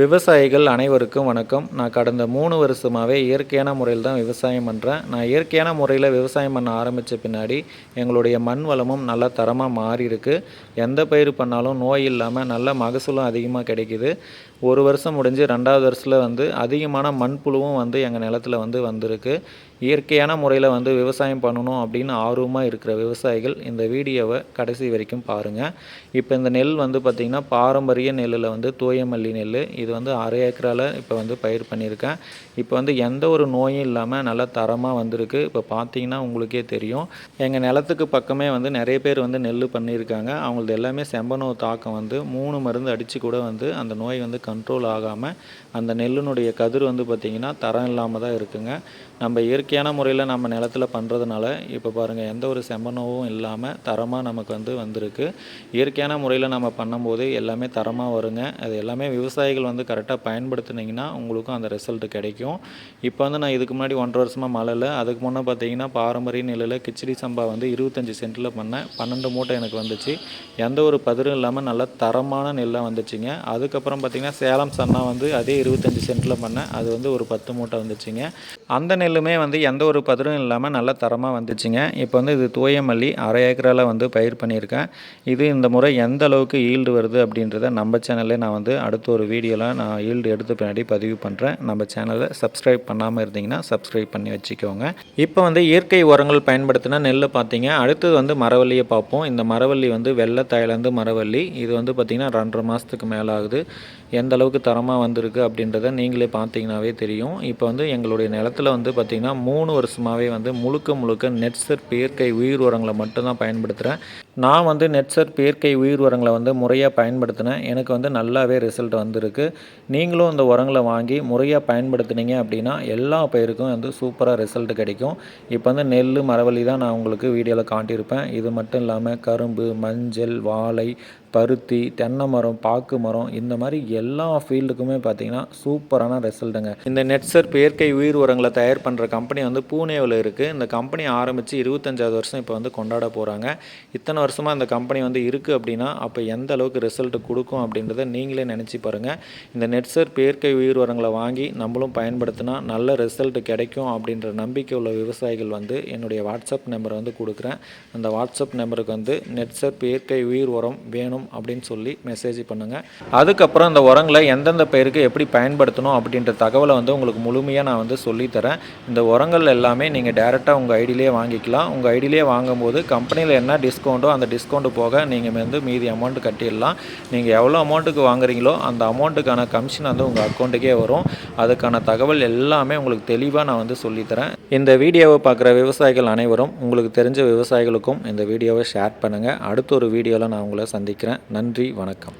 விவசாயிகள் அனைவருக்கும் வணக்கம். நான் கடந்த மூணு வருஷமாகவே இயற்கையான முறையில் தான் விவசாயம் பண்ணுறேன் நான் இயற்கையான முறையில் விவசாயம் பண்ண ஆரம்பித்த பின்னாடி எங்களுடைய மண் வளமும் நல்லா தரமாக மாறி இருக்கு எந்த பயிர் பண்ணாலும் நோய் இல்லாமல் நல்ல மகசூலும் அதிகமாக கிடைக்குது. ஒரு வருஷம் முடிஞ்சு ரெண்டாவது வருஷத்தில் வந்து அதிகமான மண்புழுவும் வந்து எங்கள் நிலத்துல வந்து வந்திருக்கு. இயற்கையான முறையில் வந்து விவசாயம் பண்ணணும் அப்படின்னு ஆர்வமாக இருக்கிற விவசாயிகள் இந்த வீடியோவை கடைசி வரைக்கும் பாருங்கள் இப்போ இந்த நெல் வந்து பார்த்திங்கன்னா பாரம்பரிய நெல்லில் வந்து தூயமல்லி நெல் இது வந்து அரை ஏக்கரால் இப்போ வந்து பயிர் பண்ணியிருக்கேன். இப்போ வந்து எந்த ஒரு நோயும் இல்லாமல் நல்லா தரமாக வந்திருக்கு. இப்போ பார்த்தீங்கன்னா உங்களுக்கே தெரியும். எங்கள் நிலத்துக்கு பக்கமே வந்து நிறைய பேர் வந்து நெல் பண்ணியிருக்காங்க. அவங்களது எல்லாமே செம்பனோ தாக்கம் வந்து மூணு மருந்து அடித்து கூட வந்து அந்த நோய் வந்து கண்ட்ரோல் ஆகாமல் அந்த நெல்லினுடைய கதிர் வந்து பார்த்திங்கன்னா தரம் இல்லாமல் தான் இருக்குங்க. நம்ம இயற்கையான முறையில் நம்ம நிலத்துல பண்ணுறதுனால இப்போ பாருங்கள் எந்த ஒரு செம்பனோவும் இல்லாமல் தரமாக நமக்கு வந்து வந்திருக்கு. இயற்கையான முறையில் நம்ம பண்ணும்போது எல்லாமே தரமாக வருங்க. அது எல்லாமே விவசாயிகள் வந்து வந்து கரெக்டாக பயன்படுத்துனீங்கன்னா உங்களுக்கும் அந்த ரிசல்ட் கிடைக்கும். இப்போ வந்து நான் இதுக்கு முன்னாடி ஒன்றரை வருஷமாக மழையில் அதுக்கு முன்னே பார்த்தீங்கன்னா பாரம்பரிய நெல்லில் கிச்சடி சம்பா வந்து இருபத்தஞ்சி சென்ட்டில் பண்ணேன். பன்னெண்டு மூட்டை எனக்கு வந்துச்சு. எந்த ஒரு பதிரும் இல்லாமல் நல்ல தரமான நெல்லாக வந்துச்சுங்க. அதுக்கப்புறம் பார்த்தீங்கன்னா சேலம் சன்னா வந்து அதே இருபத்தஞ்சி சென்ட்டில் பண்ணேன். அது வந்து ஒரு பத்து மூட்டை வந்துச்சுங்க. அந்த நெல்லுமே வந்து எந்த ஒரு பதிரும் இல்லாமல் நல்ல தரமாக வந்துச்சுங்க. இப்போ வந்து இது தூயமல்லி அரை ஏக்கரால் வந்து பயிர் பண்ணியிருக்கேன். இது இந்த முறை எந்த அளவுக்கு ஈல்டு வருது அப்படின்றத நம்ம சேனல்லே நான் வந்து அடுத்த ஒரு வீடியோலாம் நான் ஈல்டு எடுத்த பின்னாடி பதிவு பண்ணுறேன் நம்ம சேனலை சப்ஸ்கிரைப் பண்ணாமல் இருந்தீங்கன்னா சப்ஸ்கிரைப் பண்ணி வச்சுக்கோங்க. இப்போ வந்து இயற்கை உரங்கள் பயன்படுத்தின நெல் பார்த்தீங்க. அடுத்தது வந்து மரவள்ளியை பார்ப்போம். இந்த மரவள்ளி வந்து வெள்ளை தாய்லாந்து மரவள்ளி. இது வந்து பார்த்திங்கன்னா ரெண்டரை மாதத்துக்கு மேலே ஆகுது. எந்த அளவுக்கு தரமாக வந்திருக்கு அப்படின்றத நீங்களே பார்த்தீங்கன்னாவே தெரியும். இப்போ வந்து எங்களுடைய நிலத்துல வந்து பார்த்திங்கன்னா மூணு வருஷமாகவே வந்து முழுக்க முழுக்க நெட்சர் இயற்கை உயிர் உரங்களை மட்டும்தான் பயன்படுத்துகிறேன் நான் வந்து நெட்சர் இயற்கை உயிர் உரங்களை வந்து முறையாக பயன்படுத்தினேன். எனக்கு வந்து நல்லாவே ரிசல்ட் வந்திருக்கு. நீங்களும் இந்த உரங்களை வாங்கி முறையாக பயன்படுத்துனீங்க அப்படின்னா எல்லா பயிருக்கும் வந்து சூப்பராக ரிசல்ட் கிடைக்கும். இப்போ வந்து நெல் மரவள்ளி தான் நான் உங்களுக்கு வீடியோவில் காட்டியிருப்பேன். இது மட்டும் இல்லாமல் கரும்பு மஞ்சள் வாழை பருத்தி தென்னை மரம் பாக்கு மரம் இந்த மாதிரி எல்லா ஃபீல்டுக்குமே பார்த்தீங்கன்னா சூப்பரான ரிசல்ட்டுங்க இந்த நெட்சர் இயற்கை உயிர் உரங்களை தயார் பண்ணுற கம்பெனி வந்து பூனேவில் இருக்குது இந்த கம்பெனி ஆரம்பித்து இருபத்தஞ்சாவது வருஷம் இப்போ வந்து கொண்டாட போகிறாங்க இத்தனை வருஷமாக இந்த கம்பெனி வந்து இருக்குது அப்படின்னா அப்போ எந்த அளவுக்கு ரிசல்ட் கொடுக்கும் அப்படின்றத நீங்களே நினச்சி பாருங்கள் இந்த நெட்சர் இயற்கை உயிர் உரங்களை வாங்கி நம்மளும் பயன்படுத்தினா நல்ல ரிசல்ட் கிடைக்கும் அப்படின்ற நம்பிக்கை உள்ள விவசாயிகள் வந்து என்னுடைய வாட்ஸ்அப் நம்பரை வந்து கொடுக்குறேன். அந்த வாட்ஸ்அப் நம்பருக்கு வந்து நெட்சர் இயற்கை உயிர் உரம் வேணும் அப்படின்னு சொல்லி மெசேஜ் பண்ணுங்கள் அதுக்கப்புறம் இந்த உரங்களை எந்தெந்த பயிருக்கு எப்படி பயன்படுத்தணும் அப்படின்ற தகவலை வந்து உங்களுக்கு முழுமையாக நான் வந்து சொல்லித்தரேன் இந்த உரங்கள் எல்லாமே நீங்கள் டேரெக்டாக உங்கள் ஐடியிலே வாங்கிக்கலாம். உங்கள் ஐடியிலே வாங்கும்போது கம்பெனியில் என்ன டிஸ்கவுண்ட்டோ அந்த டிஸ்கவுண்ட் போக நீங்கள் வந்து மீதி அமௌண்ட் கட்டிடலாம். நீங்கள் எவ்வளோ அமௌண்ட்டுக்கு வாங்குறீங்களோ அந்த அமௌண்ட்டுக்கான கமிஷன் வந்து உங்கள் அக்கௌண்ட்டுக்கே வரும். அதுக்கான தகவல் எல்லாமே உங்களுக்கு தெளிவாக நான் வந்து சொல்லித்தரேன் இந்த வீடியோவை பார்க்குற விவசாயிகள் அனைவரும் உங்களுக்கு தெரிஞ்ச விவசாயிகளுக்கும் இந்த வீடியோவை ஷேர் பண்ணுங்கள் அடுத்த ஒரு வீடியோவில் நான் உங்களை சந்திக்கிறேன். நன்றி வணக்கம்.